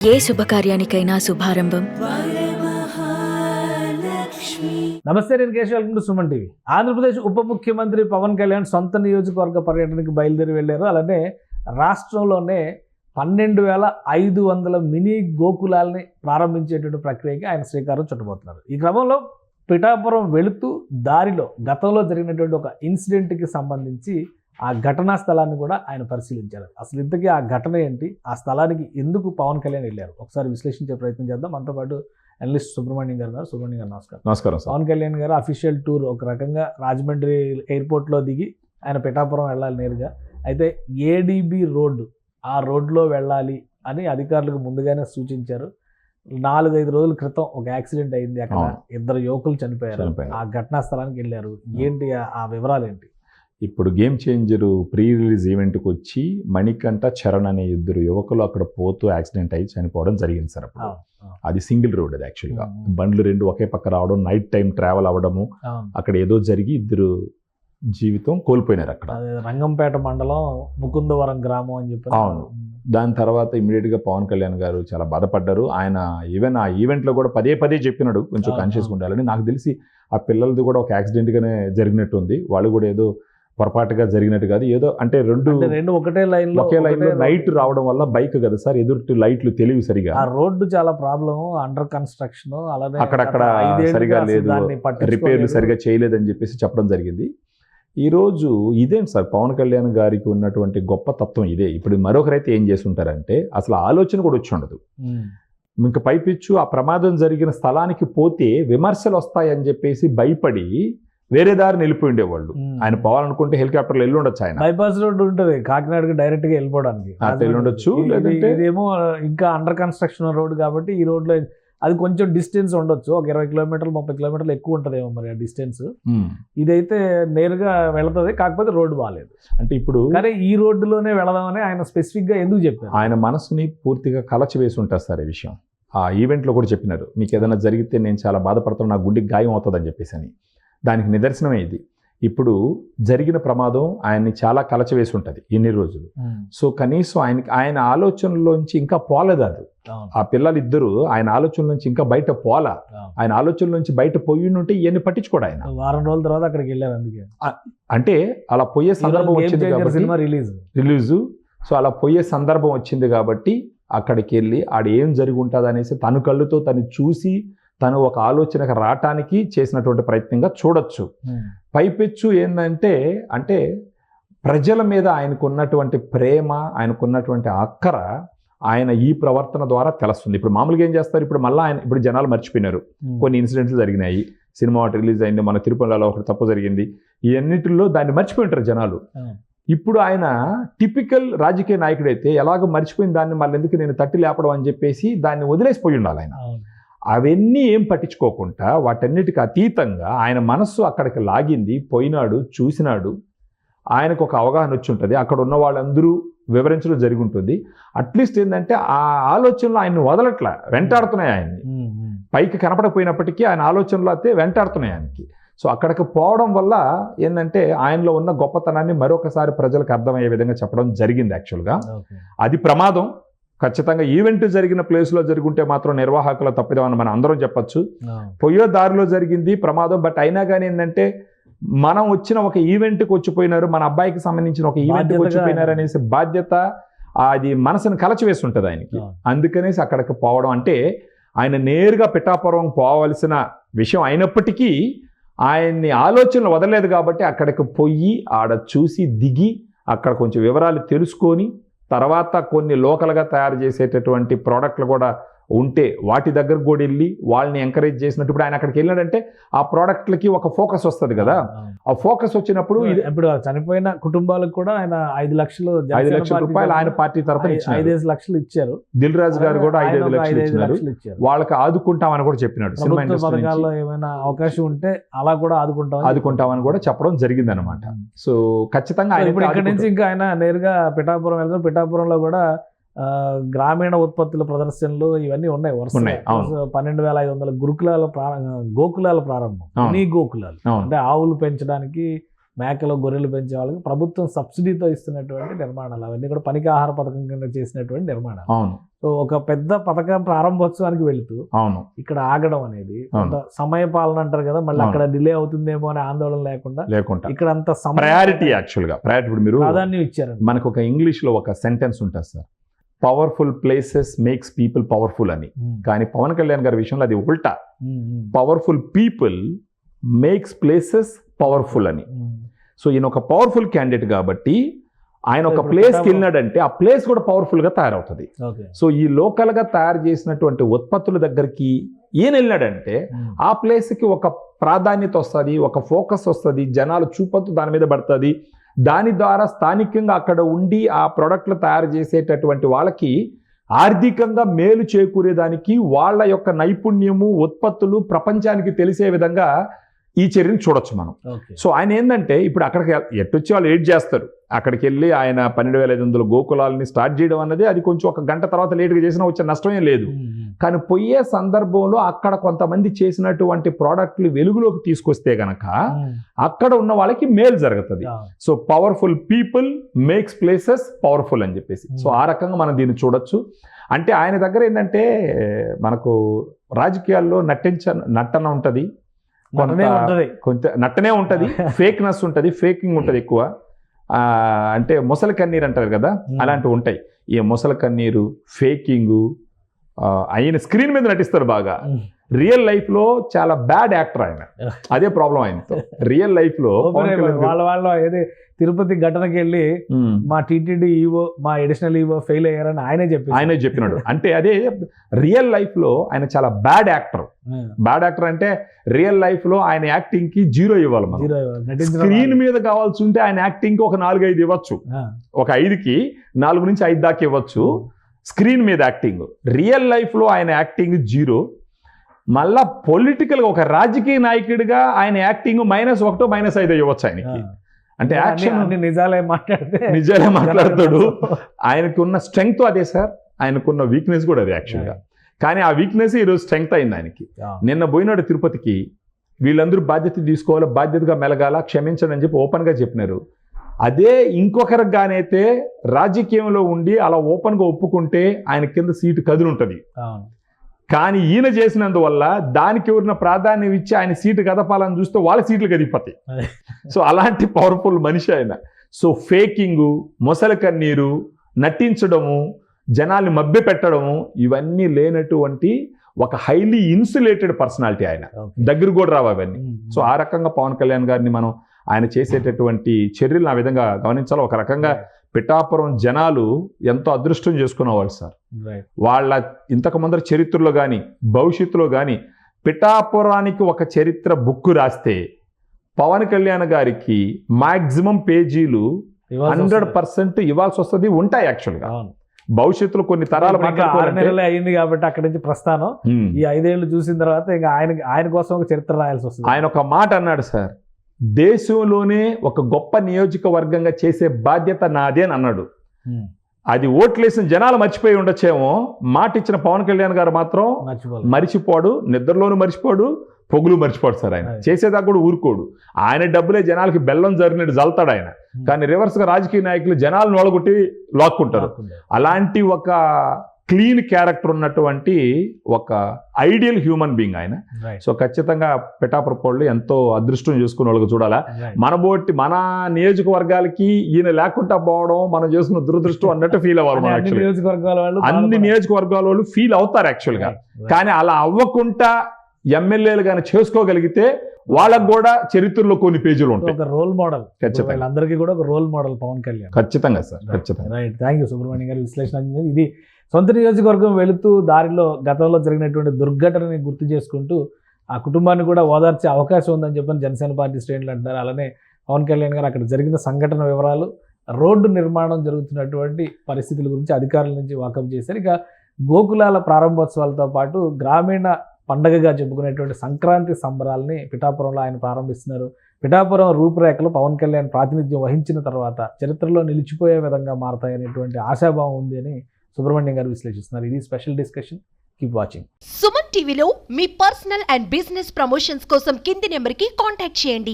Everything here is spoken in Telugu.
ఏ శుభకార్యానికైనా శుభారంభం. నమస్తే నేను Keshav. Welcome to Suman TV. Andhra Pradesh ఉప ముఖ్యమంత్రి పవన్ కళ్యాణ్ సొంత నియోజకవర్గ పర్యటనకి బయలుదేరి వెళ్ళారు. అలానే రాష్ట్రంలోనే పన్నెండు వేల ఐదు వందల మినీ గోకులాల్ని ప్రారంభించేటువంటి ప్రక్రియకి ఆయన శ్రీకారం చుట్టబోతున్నారు. ఈ క్రమంలో పిఠాపురం వెళుతూ దారిలో గతంలో జరిగినటువంటి ఒక ఇన్సిడెంట్కి సంబంధించి ఆ ఘటనా స్థలాన్ని కూడా ఆయన పరిశీలించారు. అసలు ఇంతకీ ఆ ఘటన ఏంటి? ఆ స్థలానికి ఎందుకు పవన్ కళ్యాణ్ వెళ్ళారు? ఒకసారి విశ్లేషించే ప్రయత్నం చేద్దాం. మనతో పాటు అనలిస్ట్ సుబ్రహ్మణ్యం గారు ఉన్నారు. సుబ్రహ్మణ్యం గారు నమస్కారం. నమస్కారం పవన్ కళ్యాణ్ గారు అఫీషియల్ టూర్ ఒక రకంగా రాజమండ్రి ఎయిర్పోర్ట్లో దిగి ఆయన పిఠాపురం వెళ్ళాలి నేరుగా. అయితే ఏడీబీ రోడ్డు ఆ రోడ్లో వెళ్ళాలి అని అధికారులకు ముందుగానే సూచించారు. నాలుగైదు రోజుల క్రితం ఒక యాక్సిడెంట్ అయింది అక్కడ. ఇద్దరు యువకులు చనిపోయారు. ఆ ఘటనా స్థలానికి వెళ్ళారు. ఏంటి ఆ వివరాలు ఏంటి? ఇప్పుడు గేమ్ చేంజర్ ప్రీ రిలీజ్ ఈవెంట్కి వచ్చి మణికంఠ చరణ్ అనే ఇద్దరు యువకులు అక్కడ పోతూ యాక్సిడెంట్ అయి చనిపోవడం జరిగింది సార్ అప్పుడు. అది సింగిల్ రోడ్ అది యాక్చువల్గా. బండ్లు రెండు ఒకే పక్క రావడం నైట్ టైం ట్రావెల్ అవ్వడము. అక్కడ ఏదో జరిగి ఇద్దరు జీవితం కోల్పోయినారు అక్కడ రంగంపేట మండలం ముకుందవరం గ్రామం అని చెప్పి అవును. దాని తర్వాత ఇమీడియట్గా పవన్ కళ్యాణ్ గారు చాలా బాధపడ్డారు ఆయన ఈవెన్ ఆ ఈవెంట్లో కూడా పదే పదే చెప్పినాడు కొంచెం కాన్షియస్గా. ఉండాలని నాకు తెలిసి ఆ పిల్లలది కూడా ఒక యాక్సిడెంట్గానే జరిగినట్టుంది వాళ్ళు కూడా ఏదో పొరపాటుగా జరిగినట్టు కాదు ఏదో అంటే రెండు రెండు ఒకటే లైన్ ఒకే లైన్లో నైట్. రావడం వల్ల బైక్ కదా సార్ ఎదురు లైట్లు తెలివి సరిగా ఆ రోడ్డు చాలా ప్రాబ్లం అండర్ కన్స్ట్రక్షన్ అలానే అక్కడక్కడ సరిగా లేదు. రిపేర్లు సరిగా చేయలేదని చెప్పేసి చెప్పడం జరిగింది ఈ రోజు ఇదేం సార్ పవన్ కళ్యాణ్ గారికి ఉన్నటువంటి గొప్ప తత్వం ఇదే ఇప్పుడు మరొకరైతే ఏం చేసి ఉంటారంటే అసలు ఆలోచన కూడా వచ్చి ఉండదు. ఇంకా పైపిచ్చు ఆ ప్రమాదం జరిగిన స్థలానికి పోతే విమర్శలు వస్తాయని చెప్పేసి భయపడి వేరే దారి నిలిపోయి ఉండేవాళ్ళు. ఆయన పోవాలనుకుంటే హెలికాప్టర్లో వెళ్ళి ఉండొచ్చు ఆయన. బైపాస్ రోడ్డు ఉంటుంది కాకినాడకి డైరెక్ట్గా వెళ్ళిపోవడానికి. అట్లా వెళ్ళి ఉండొచ్చు, ఇది- లేదంటే- ఇదేమో ఇంకా అండర్ కన్స్ట్రక్షన్ రోడ్ కాబట్టి ఈ రోడ్లో అది కొంచెం డిస్టెన్స్ ఉండొచ్చు. ఒక ఇరవై కిలోమీటర్లు ముప్పై కిలోమీటర్లు ఎక్కువ ఉంటుందేమో మరి ఆ డిస్టెన్స్. ఇదైతే నేరుగా వెళుతుంది కాకపోతే రోడ్డు బాగాలేదు అంటే ఇప్పుడు కానీ ఈ రోడ్డులోనే వెళదామని ఆయన స్పెసిఫిక్గా ఎందుకు చెప్పారు? ఆయన మనసుని పూర్తిగా కలచి వేసి ఉంటారు సార్ ఈ విషయం. ఆ ఈవెంట్లో కూడా చెప్పినారు. మీకు ఏదైనా జరిగితే నేను చాలా బాధపడుతాను నా గుండెకి గాయం అవుతుందని చెప్పేసి అని. దానికి నిదర్శనమే ఇది. ఇప్పుడు జరిగిన ప్రమాదం ఆయన్ని చాలా కలచివేసి ఉంటుంది ఇన్ని రోజులు. సో కనీసం ఆయనకి ఆయన ఆలోచనలోంచి ఇంకా పోలేదు అది. ఆ పిల్లలిద్దరూ ఆయన ఆలోచన నుంచి ఇంకా బయట పోలా. ఆయన ఆలోచన నుంచి బయట పోయి ఉంటే ఇవన్నీ పట్టించుకోడు ఆయన. వారం రోజుల తర్వాత అక్కడికి వెళ్ళారు అందుకే. అంటే అలా పోయే సందర్భం వచ్చింది కాబట్టి సినిమా రిలీజ్. రిలీజు. సో అలా పోయే సందర్భం వచ్చింది కాబట్టి అక్కడికి వెళ్ళి ఆడ ఏం జరిగి ఉంటుంది అనేసి తను కళ్ళుతో తను చూసి తను ఒక ఆలోచనకు రావటానికి చేసినటువంటి ప్రయత్నంగా చూడొచ్చు. పైపెచ్చు ఏంటంటే అంటే ప్రజల మీద ఆయనకున్నటువంటి ప్రేమ ఆయనకున్నటువంటి అక్కర ఆయన ఈ ప్రవర్తన ద్వారా తెలుస్తుంది. ఇప్పుడు మామూలుగా ఏం చేస్తారు? ఇప్పుడు మళ్ళీ ఆయన ఇప్పుడు జనాలు మర్చిపోయినారు. కొన్ని ఇన్సిడెంట్స్ జరిగినాయి. సినిమా ఒకటి రిలీజ్ అయింది మన తిరుపతిలో ఒకటి తప్పు జరిగింది. ఈ అన్నిటిలో దాన్ని మర్చిపోయి ఉంటారు జనాలు. ఇప్పుడు ఆయన టిపికల్ రాజకీయ నాయకుడైతే ఎలాగో మర్చిపోయిన దాన్ని మళ్ళీ ఎందుకు నేను తట్టి లేపడం అని చెప్పేసి దాన్ని వదిలేసిపోయి ఉండాలి ఆయన. అవన్నీ ఏం పట్టించుకోకుండా వాటన్నిటికి అతీతంగా ఆయన మనస్సు అక్కడికి లాగింది పోయినాడు చూసినాడు. ఆయనకు ఒక అవగాహన వచ్చి ఉంటుంది. అక్కడ ఉన్న వాళ్ళందరూ వివరించడం జరిగి ఉంటుంది అట్లీస్ట్ ఏంటంటే ఆ ఆలోచనలు ఆయన్ని వదలట్ల వెంటాడుతున్నాయి ఆయన్ని. పైకి కనపడకపోయినప్పటికీ ఆయన ఆలోచనలు అయితే వెంటాడుతున్నాయి ఆయనకి. సో అక్కడికి పోవడం వల్ల ఏంటంటే ఆయనలో ఉన్న గొప్పతనాన్ని మరొకసారి ప్రజలకు అర్థమయ్యే విధంగా చెప్పడం జరిగింది యాక్చువల్గా. అది ప్రమాదం. ఖచ్చితంగా ఈవెంట్ జరిగిన ప్లేస్లో జరుగుంటే మాత్రం నిర్వాహకుల తప్పిదం అని మనం అందరం చెప్పొచ్చు అవును. పోయో దారిలో జరిగింది ప్రమాదం బట్ అయినా కానీ ఏంటంటే మనం వచ్చిన ఒక ఈవెంట్కి వచ్చిపోయినారు మన అబ్బాయికి సంబంధించిన ఒక ఈవెంట్కి వచ్చిపోయినారు అనేసి బాధ్యత అది మనసును కలచివేసి ఉంటుంది ఆయనకి. అందుకనేసి అక్కడికి పోవడం అంటే ఆయన నేరుగా పిఠాపురం పోవాల్సిన విషయం అయినప్పటికీ ఆయన్ని ఆలోచనలు వదలలేదు కాబట్టి అక్కడికి పోయి ఆడ చూసి దిగి అక్కడ కొంచెం వివరాలు తెలుసుకొని తర్వాత కొన్ని లోకల్గా తయారు చేసేటటువంటి ప్రోడక్ట్లు కూడా ఉంటే వాటి దగ్గర కూడా వెళ్ళి వాళ్ళని ఎంకరేజ్ చేసినట్టు ఇప్పుడు ఆయన అక్కడికి వెళ్ళాడంటే ఆ ప్రోడక్ట్లకి ఒక ఫోకస్ వస్తుంది కదా. ఆ ఫోకస్ వచ్చినప్పుడు ఇప్పుడు చనిపోయిన కుటుంబాలకు కూడా ఆయన ఐదు లక్షలు ఐదు లక్షల రూపాయలు ఆయన పార్టీ తరఫున ఐ- ఇచ్చినారు. ఐదేసి లక్షలు ఇచ్చారు. దిల్ రాజు గారు కూడా ఒక లక్షలు ఇచ్చారు. వాళ్ళకి ఆదుకుంటామని కూడా చెప్పినాడు సినిమా పథకాల్లో ఏమైనా అవకాశం ఉంటే అలా కూడా ఆదుకుంటాం ఆదుకుంటామని కూడా చెప్పడం జరిగింది అనమాట సో ఖచ్చితంగా ఆయన ఇప్పుడు ఇక్కడ నుంచి ఇంకా ఆయన నేరుగా పిఠాపురం వెళ్తారు. పిఠాపురంలో కూడా గ్రామీణ ఉత్పత్తుల ప్రదర్శనలు ఇవన్నీ ఉన్నాయి. వరుస పన్నెండు వేల ఐదు వందల గురుకులాల ప్రారంభం గోకులాల ప్రారంభం. మినీ గోకులాలు. అంటే ఆవులు పెంచడానికి మేకలు గొర్రెలు పెంచే వాళ్ళకి ప్రభుత్వం సబ్సిడీతో ఇస్తున్నటువంటి నిర్మాణాలు అవన్నీ కూడా పనికి ఆహార పథకం కింద చేసినటువంటి నిర్మాణాలు. అవును. సో ఒక పెద్ద పథకం ప్రారంభోత్సవానికి వెళుతూ అవును. ఇక్కడ ఆగడం అనేది సమయ పాలన అంటారు కదా మళ్ళీ. అక్కడ డిలే అవుతుందేమో అనే ఆందోళన లేకుండా లేకుండా. ఇక్కడ అంత ప్రయారిటీ యాక్చువల్గా ప్రయారిటీ మీరు ప్రాధాన్యం ఇచ్చారండి. మనకు ఒక ఇంగ్లీష్లో ఒక సెంటెన్స్ ఉంటుంది sir. Powerful places makes people powerful అని. ఉమ్, కానీ పవన్ కళ్యాణ్ గారి విషయంలో అది ఉల్టా. ఉమ్, ఉమ్, powerful people makes places powerful అని. సో ఈయన ఒక పవర్ఫుల్ క్యాండిడేట్ కాబట్టి ఆయన ఒక ప్లేస్కి వెళ్ళినాడంటే ఆ ప్లేస్ కూడా పవర్ఫుల్గా తయారవుతుంది. సో ఈ లోకల్గా తయారు చేసినటువంటి ఉత్పత్తుల దగ్గరికి ఈయన వెళ్ళినాడంటే ఆ ప్లేస్కి ఒక ప్రాధాన్యత వస్తుంది ఒక ఫోకస్ వస్తుంది జనాలు చూపొద్దు దాని మీద పడుతుంది. దాని ద్వారా స్థానికంగా అక్కడ ఉండి ఆ ప్రోడక్ట్లు తయారు చేసేటటువంటి వాళ్ళకి ఆర్థికంగా మేలు చేకూరేదానికి వాళ్ళ యొక్క నైపుణ్యము ఉత్పత్తులు ప్రపంచానికి తెలిసే విధంగా ఈ చర్యను చూడొచ్చు మనం. సో ఆయన ఏంటంటే ఇప్పుడు అక్కడికి ఎట్టొచ్చి వాళ్ళు ఏడ్ చేస్తారు. అక్కడికి వెళ్ళి ఆయన పన్నెండు వేల ఐదు వందల గోకులాలని స్టార్ట్ చేయడం అన్నది అది కొంచెం ఒక గంట తర్వాత లేట్గా చేసినా వచ్చే నష్టమే లేదు. ఉమ్, ఉమ్. కానీ పోయే సందర్భంలో అక్కడ కొంతమంది చేసినటువంటి ప్రోడక్ట్లు వెలుగులోకి తీసుకొస్తే గనక అక్కడ ఉన్న వాళ్ళకి మేలు జరుగుతుంది. So powerful people makes places powerful అని చెప్పేసి. సో ఆ రకంగా మనం దీన్ని చూడొచ్చు. అంటే ఆయన దగ్గర ఏంటంటే మనకు రాజకీయాల్లో నటించ నటనే ఉంటది. కొంత నట్టనే ఉంటుంది ఫేక్నెస్ ఉంటుంది ఫేకింగ్ ఉంటుంది ఎక్కువ. అంటే ముసలి కన్నీరు అంటారు కదా అలాంటివి ఉంటాయి. ఈ ముసలి కన్నీరు ఫేకింగు ఆయన స్క్రీన్ మీద నటిస్తారు బాగా. రియల్ లైఫ్లో చాలా బ్యాడ్ యాక్టర్ ఆయన. అదే ప్రాబ్లం ఆయనతో. రియల్ లైఫ్లో వాళ్ళ వాళ్ళ ఏది తిరుపతి ఘటనకి వెళ్ళి మా టీటీడీ ఈవో మా ఎడిషనల్ ఈవో ఫెయిల్ అయ్యారని ఆయనే చెప్పి ఆయనే చెప్పినాడు. అంటే అదే రియల్ లైఫ్లో ఆయన చాలా బ్యాడ్ యాక్టర్ బ్యాడ్ యాక్టర్ అంటే రియల్ లైఫ్లో ఆయన యాక్టింగ్కి జీరో ఇవ్వాలి మనం. స్క్రీన్ మీద కావాల్సి ఉంటే ఆయన యాక్టింగ్కి ఒక నాలుగు ఐదు ఇవ్వచ్చు ఒక ఐదుకి నాలుగు నుంచి ఐదు దాకా ఇవ్వచ్చు. స్క్రీన్ మీద యాక్టింగ్ రియల్ లైఫ్లో ఆయన యాక్టింగ్ జీరో మళ్ళా పొలిటికల్గా ఒక రాజకీయ నాయకుడిగా ఆయన యాక్టింగ్ మైనస్ ఒకటో మైనస్ ఐదో ఇవ్వచ్చు. ఆయనకి. అంటే యాక్షన్ నిజాలే మాట్లాడితే నిజాలే మాట్లాడతాడు. ఆయనకు ఉన్న స్ట్రెంగ్త్ అదే సార్ ఆయనకున్న వీక్నెస్ కూడా అదే యాక్చువల్గా కానీ ఆ వీక్నెస్ ఈరోజు స్ట్రెంగ్త్ అయింది ఆయనకి. నిన్న పోయినాడు తిరుపతికి వీళ్ళందరూ బాధ్యత తీసుకోవాలి బాధ్యతగా మెలగాల క్షమించండి అని చెప్పి ఓపెన్గా చెప్పినారు. అదే ఇంకొకరికి గానైతే రాజకీయంలో ఉండి అలా ఓపెన్గా ఒప్పుకుంటే ఆయన కింద సీటు కదులుంటుంది. కానీ ఈయన చేసినందువల్ల దానికి ఎవరిన ప్రాధాన్యం ఇచ్చి ఆయన సీటు కదపాలని చూస్తే వాళ్ళ సీట్లు కదిపోతాయి. సో అలాంటి పవర్ఫుల్ మనిషి ఆయన. సో ఫేకింగు మొసలి కన్నీరు నటించడము జనాల్ని మభ్య పెట్టడము ఇవన్నీ లేనటువంటి ఒక హైలీ ఇన్సులేటెడ్ పర్సనాలిటీ ఆయన. దగ్గర కూడా రావు అవన్నీ ఉమ్, సో ఆ రకంగా పవన్ కళ్యాణ్ గారిని మనం ఆయన చేసేటటువంటి చర్యలు ఆ విధంగా గమనించాలి ఒక రకంగా పిఠాపురం జనాలు ఎంతో అదృష్టం చేసుకున్న వాళ్ళు సార్. వాళ్ళ ఇంతకు ముందర చరిత్రలో కానీ భవిష్యత్తులో కానీ పిఠాపురానికి ఒక చరిత్ర బుక్ రాస్తే పవన్ కళ్యాణ్ గారికి మాక్సిమం పేజీలు హండ్రెడ్. పర్సెంట్ ఇవ్వాల్సి వస్తుంది ఉంటాయి యాక్చువల్గా. భవిష్యత్తులో కొన్ని తరాలు ఆరు నెలలే అయింది కాబట్టి అక్కడి నుంచి ప్రస్థానం. ఈ ఐదేళ్ళు చూసిన తర్వాత ఇంకా ఆయన ఆయన కోసం ఒక చరిత్ర రాయాల్సి వస్తుంది. ఆయన ఒక మాట అన్నాడు సార్ దేశంలోనే ఒక గొప్ప నియోజకవర్గంగా చేసే బాధ్యత నాదే అని అన్నాడు. అది ఓట్లేసిన జనాలు మర్చిపోయి ఉండొచ్చేమో మాట ఇచ్చిన పవన్ కళ్యాణ్ గారు మాత్రం మరిచిపోడు నిద్రలోను మర్చిపోడు పొగులు మర్చిపోడు సార్ ఆయన. చేసేదాకా కూడా ఊరుకోడు ఆయన డబ్బులే జనాలకి బెల్లం జరిగినట్టు జల్తాడు ఆయన. కానీ రివర్స్గా రాజకీయ నాయకులు జనాలు నోలగొట్టి లాక్కుంటారు. అలాంటి ఒక క్లీన్ క్యారెక్టర్ ఉన్నటువంటి ఒక ఐడియల్ హ్యూమన్ బీయింగ్ ఆయన. సో ఖచ్చితంగా పిఠాపురం వాళ్ళు ఎంతో అదృష్టం చేసుకున్న వాళ్ళకి చూడాలా. మన బోటి మన నియోజకవర్గాలకి ఈయన లేకుండా పోవడం మనం చేసుకున్న దురదృష్టం అన్నట్టు ఫీల్ అవ్వాలి అన్ని నియోజకవర్గాల వాళ్ళు ఫీల్ అవుతారు యాక్చువల్గా. కానీ అలా అవ్వకుండా ఎమ్మెల్యేలు కానీ చేసుకోగలిగితే వాళ్ళకు కూడా చరిత్రలో కొన్ని పేజీలు ఉంటాయి. ఒక రోల్ మోడల్ ఖచ్చితంగా. వీళ్ళందరికీ కూడా ఒక రోల్ మోడల్ పవన్ కళ్యాణ్. ఖచ్చితంగా సార్ ఖచ్చితంగా. రైట్ థ్యాంక్ యూ సుబ్రహ్మణ్యం గారి విశ్లేషణ. ఇది సొంత నియోజకవర్గం వెళుతూ దారిలో గతంలో జరిగినటువంటి దుర్ఘటనని గుర్తు చేసుకుంటూ ఆ కుటుంబాన్ని కూడా ఓదార్చే అవకాశం ఉందని చెప్పని జనసేన పార్టీ శ్రేణులు అంటారు అలానే పవన్ కళ్యాణ్ గారు అక్కడ జరిగిన సంఘటన వివరాలు రోడ్డు నిర్మాణం జరుగుతున్నటువంటి పరిస్థితుల గురించి అధికారుల నుంచి వాకప్ చేశారు. ఇక గోకులాల ప్రారంభోత్సవాలతో పాటు గ్రామీణ పండగగా చెప్పుకునేటువంటి సంక్రాంతి సంబరాల్ని పిఠాపురంలో ఆయన ప్రారంభిస్తున్నారు. పిఠాపురం రూపురేఖలు పవన్ కళ్యాణ్ ప్రాతినిధ్యం వహించిన తర్వాత చరిత్రలో నిలిచిపోయే విధంగా మారతాయనేటువంటి ఆశాభావం ఉంది అని సుబ్రహ్మణ్యం గారు విశ్లేషిస్తున్నారు. ఇది special discussion. Keep watching Suman టీవీలో మీ పర్సనల్ అండ్ బిజినెస్ ప్రమోషన్స్ కోసం కింది నెంబర్కి కాంటాక్ట్ చేయండి.